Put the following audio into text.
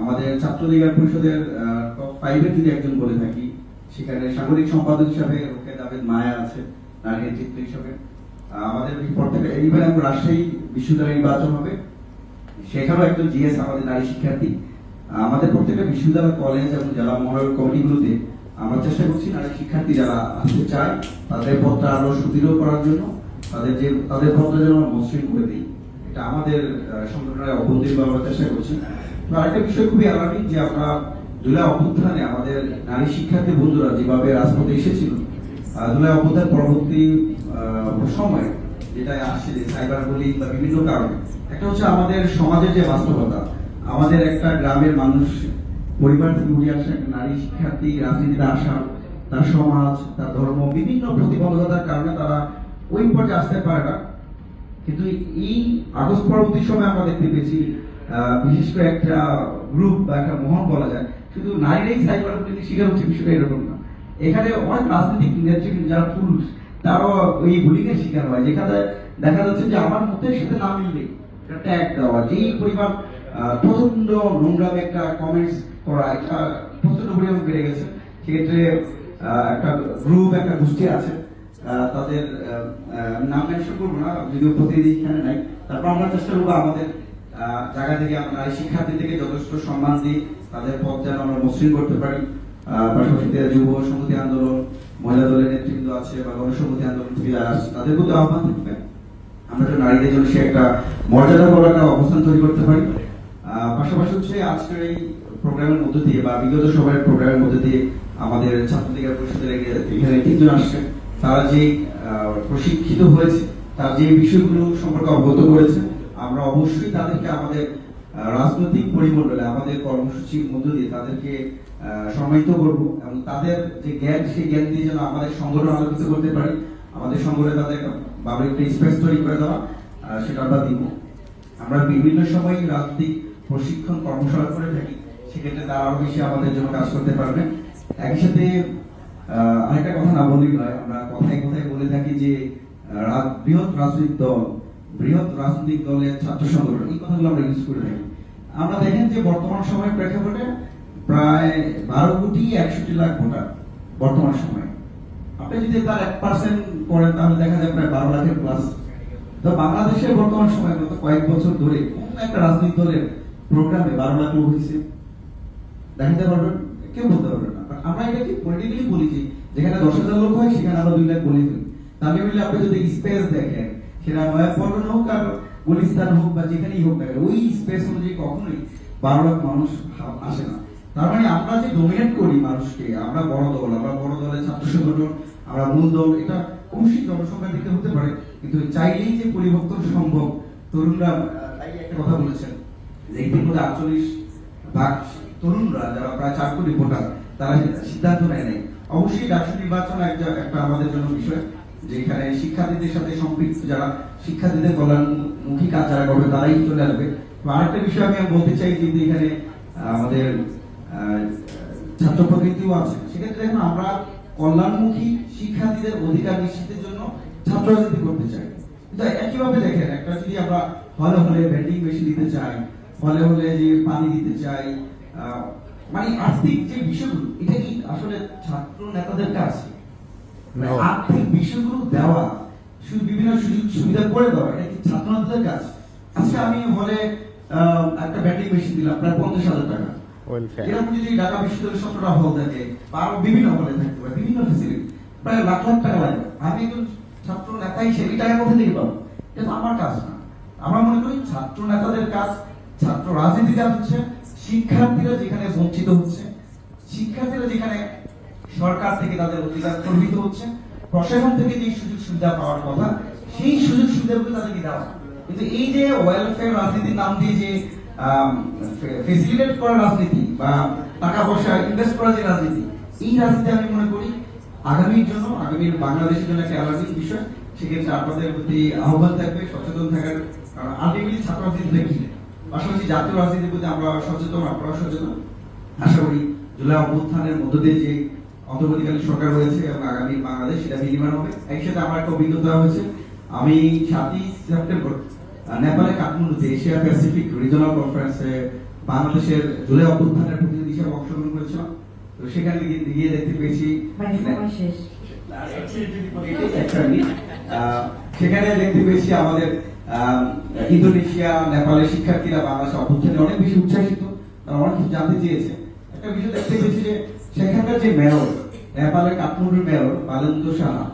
আমাদের ছাত্রলীগের পরিষদের টপ ফাইভের যদি একজন বলে থাকি, সেখানে সাংগঠনিক সম্পাদক হিসাবে রোকেদ আবেদ মায়া আছে তার নেতৃত্ব হিসাবে। আমাদের পর থেকে এইবার এখন রাজশাহী বিশ্ববিদ্যালয় নির্বাচন হবে। সেখানেও একজন জিএস আমাদের নারী শিক্ষার্থী। আমাদের প্রত্যেকটা বিশ্ববিদ্যালয়, কলেজ এবং জেলা মহল কমিটিগুলোতে আমরা চেষ্টা করছি নারী শিক্ষার্থী যারা আসতে চায়, তাদের পথটা আরও সুদৃঢ় করার জন্য, তাদের যে, তাদের পথটা যেন মসৃণ করে দিই। এটা আমাদের সংগঠনের অভ্যন্তরীণ আমরা চেষ্টা করছি। আরেকটা বিষয় খুবই অ্যালার্মিং যে আমরা জুলাই অভ্যুত্থানে আমাদের নারী শিক্ষার্থী বন্ধুরা যেভাবে রাজপথে এসেছিল আহ, অভ্যুত্থান পরবর্তী সময়ে যেটা আসছে সাইবার বুলিং বা বিভিন্ন কারণে একটা হচ্ছে আমাদের সমাজের যে বাস্তবতা আমাদের একটা গ্রামের মানুষ পরিবার থেকে উঠে আসা একটা নারী শিক্ষার্থী রাজনীতিতে আসা তার সমাজ তার ধর্ম বিভিন্ন প্রতিবন্ধকতার কারণে তারা ওই পর্যায়ে আসতে পারে না। কিন্তু এই আগস্ট পরবর্তী সময় আমরা দেখতে পেয়েছি বিশেষ করে একটা গ্রুপ বা একটা মহল বলা যায়, শুধু নারীরাই সাইবার বুলিং শিকার হচ্ছে, বিষয়টা এরকম না। এখানে অনেক রাজনৈতিক নেতৃত্ব যারা পুরুষ, তারাও ওই বুলিং এর শিকার হয়, যেখানে দেখা যাচ্ছে যে আমার মতের সাথে না মিললে ট্যাগ দেওয়া যেই পরিমাণ প্রচণ্ড নোংরাম একটা কমেন্টস করা এটা প্রচণ্ড পরিমাণ বেড়ে গেছে, সেক্ষেত্রে একটা গ্রুপ একটা গোষ্ঠী আছে তাদের নাম মেনশন করব না, যদিও প্রতিনিধি এখানে নাই, তারপর আমরা চেষ্টা করব আমাদের জায়গা থেকে আমরা শিক্ষার্থীদেরকে যথেষ্ট সম্মান দিই। তাদের পথ যেন আমরা মসৃণ করতে পারি। পাশাপাশি যুব আন্দোলন, মহিলা দলের আছে বা আন্দোলন তাদের প্রতি আহ্বান থাকবে। আমরা যেন নারীদের জন্য সে একটা মর্যাদা একটা অবস্থান তৈরি করতে পারি। পাশাপাশি হচ্ছে আজকের এই প্রোগ্রামের মধ্যে দিয়ে বা বিগত সভার প্রোগ্রামের মধ্যে দিয়ে আমাদের ছাত্রলীগের পরিষদের এখানে তিনজন আসছেন তারা যে প্রশিক্ষিত হয়েছে, তার যে বিষয়গুলো সম্পর্কে অবগত করেছে আমরা অবশ্যই তাদেরকে আমাদের রাজনৈতিক পরিমণ্ডলে, আমাদের কর্মসূচির মধ্য দিয়ে তাদেরকে সম্মানিত করব এবং তাদের যে জ্ঞান, সেই জ্ঞান দিয়ে যেন আমাদের সংগঠন আলোকিত করতে পারি। আমাদের সংগঠনে তাদের ভাবে একটা স্পেস তৈরি করে দেওয়া সেটা আমরা দিব। আমরা বিভিন্ন সময় রাজনৈতিক প্রশিক্ষণ কর্মশালা করে থাকি, সেক্ষেত্রে তারা আরও বেশি আমাদের জন্য কাজ করতে পারবে। একই সাথে আরেকটা কথা না বললেই নয়, আমরা কথায় কথায় বলে থাকি যে বৃহৎ রাজনৈতিক দল বৃহৎ রাজনৈতিক দলের ছাত্র সংগঠন, এই কথাগুলো আমরা ইউজ করে থাকি। আমরা দেখেন যে বর্তমান সময়ের প্রেক্ষাপটে প্রায় বারো কোটি একষট্টি লাখ ভোটার বর্তমান সময়ে। আপনি যদি তার এক পার্সেন্ট করেন, তাহলে দেখা যায় প্রায় বারো লাখের প্লাস তো বাংলাদেশের বর্তমান গত কয়েক বছর ধরে কোন একটা রাজনৈতিক দলের প্রোগ্রামে বারো লাখ লোক হয়েছে? দেখাতে পারবেন? কেউ বলতে পারবেন না। আমরা এটাকে পলিটিক্যালি বলি যে, যেখানে দশ হাজার লোক হয়, সেখানে আমরা দুই লাখ বলে। বললে আপনি যদি স্পেস দেখেন সেটা নয়াপল্টন হোক আর গুলিস্তান হোক বা যেখানেই হোক না ওই স্পেস অনুযায়ী কখনোই বারো লাখ মানুষ আসে না। তার মানে আমরা যে ডোমিনেট করি মানুষকে, আমরা বড় দল, আমরা বড় দলের ছাত্র সংগঠন, আমরা মূল দল, এটা অবশ্যই জনসংখ্যা দিতে হতে পারে, কিন্তু চাইলেই যে পরিবর্তন সম্ভব, তরুণরা তাই একটা কথা বলেছেন, যে ইতিমধ্যে আটচল্লিশ ভাগ তরুণরা, যারা প্রায় চার কোটি ভোটার, তারা সিদ্ধান্ত নেয় নাই। অবশ্যই ডাকসু নির্বাচন একটা একটা আমাদের জন্য বিষয়। যেখানে শিক্ষার্থীদের সাথে সম্পৃক্ত যারা শিক্ষার্থীদের কল্যাণমুখী কাজ যারা করবে, তারাই চলে আসবে আরেকটা বিষয় আমি বলতে চাই যে এখানে আমাদের ছাত্র প্রকৃতিও আছে, সেক্ষেত্রে এখন আমরা কল্যাণমুখী শিক্ষার্থীদের অধিকার নিশ্চিতের জন্য ছাত্র রাজনীতি করতে চাই কিন্তু একইভাবে দেখেন, একটা যদি আমরা হলে হলে ভেন্ডিং মেশিন দিতে চাই, হলে হলে যে পানি দিতে চাই মানে আর্থিক যে বিষয়গুলো, এটা কি আসলে ছাত্র নেতাদের No. আর্থিক বিষয়গুলো দেওয়া শুধু বিভিন্ন সুযোগ সুবিধা করে দেওয়া এটা কি কাজ? আজকে আমি হলে একটা ব্যাটিং মেশিন দিলাম প্রায় পঞ্চাশ হাজার টাকা। এরকম যদি ঢাকা বিশ্ববিদ্যালয়ের সতেরোটা হল থাকে বা আরও বিভিন্ন হলে থাকতে পারে বিভিন্ন ফেসিলিটি প্রায় লাখ লাখ টাকা লাগবে আমি একজন ছাত্র নেতা হিসেবে টাকা কোথা থেকে পাবো? এটা তো আমার কাজ না। আমরা মনে করি ছাত্র নেতাদের কাজ ছাত্র রাজনীতির কাজ হচ্ছে শিক্ষার্থীরা যেখানে বঞ্চিত হচ্ছে শিক্ষার্থীরা যেখানে সরকার থেকে তাদের অধিকার প্রভাবিত হচ্ছে, প্রশাসন থেকে যে সুযোগ সুবিধা পাওয়ার কথা, সেই সুযোগ সুবিধাগুলো তাদেরকে দেওয়া কিন্তু এই যে ওয়েলফেয়ার রাজনীতির নাম দিয়ে যে ফেসিলিটেট রাজনীতি বা টাকা পয়সা ইনভেস্ট যে রাজনীতি, এই রাজনীতি আমি মনে করি আগামীর জন্য, আগামীর বাংলাদেশের জন্য একটা বিষয়। সেক্ষেত্রে আপনাদের প্রতি আহ্বান থাকবে, সচেতন থাকার কারণ আলটিমেটলি ছাত্র রাজনীতি পাশাপাশি জাতীয় রাজনীতির প্রতি আমরা সচেতন আপনারা সচেতন। আশা করি জুলাই অভ্যুত্থানের মধ্য দিয়ে যে অন্তর্বর্তীকালীন সরকার রয়েছে এবং আগামী বাংলাদেশ সেটা বিনিময় হবে। একই সাথে আমার একটা অভিজ্ঞতা হয়েছে আমি সাতই সেপ্টেম্বর নেপালে কাঠমান্ডুতে এশিয়া প্যাসিফিক রিজনাল কনফারেন্সে বাংলাদেশের জুলাই অভ্যুত্থানের প্রতিনিধি হিসেবে অংশগ্রহণ করেছিলাম। তো সেখানে গিয়ে দেখতে পেয়েছি মানে সেখানে দেখতে পেয়েছি আমাদের আহ, ইন্দোনেশিয়া নেপালের শিক্ষার্থীরা বাংলাদেশে অভ্যুত্থানে অনেক বেশি উচ্ছ্বাসিত তারা অনেক কিছু জানতে চেয়েছে। একটা বিষয় দেখতে পেয়েছি যে সেখানকার যে মেয়র নেপালের কাঠমান্ডুর মেয়র বালেন্দ্র সাহা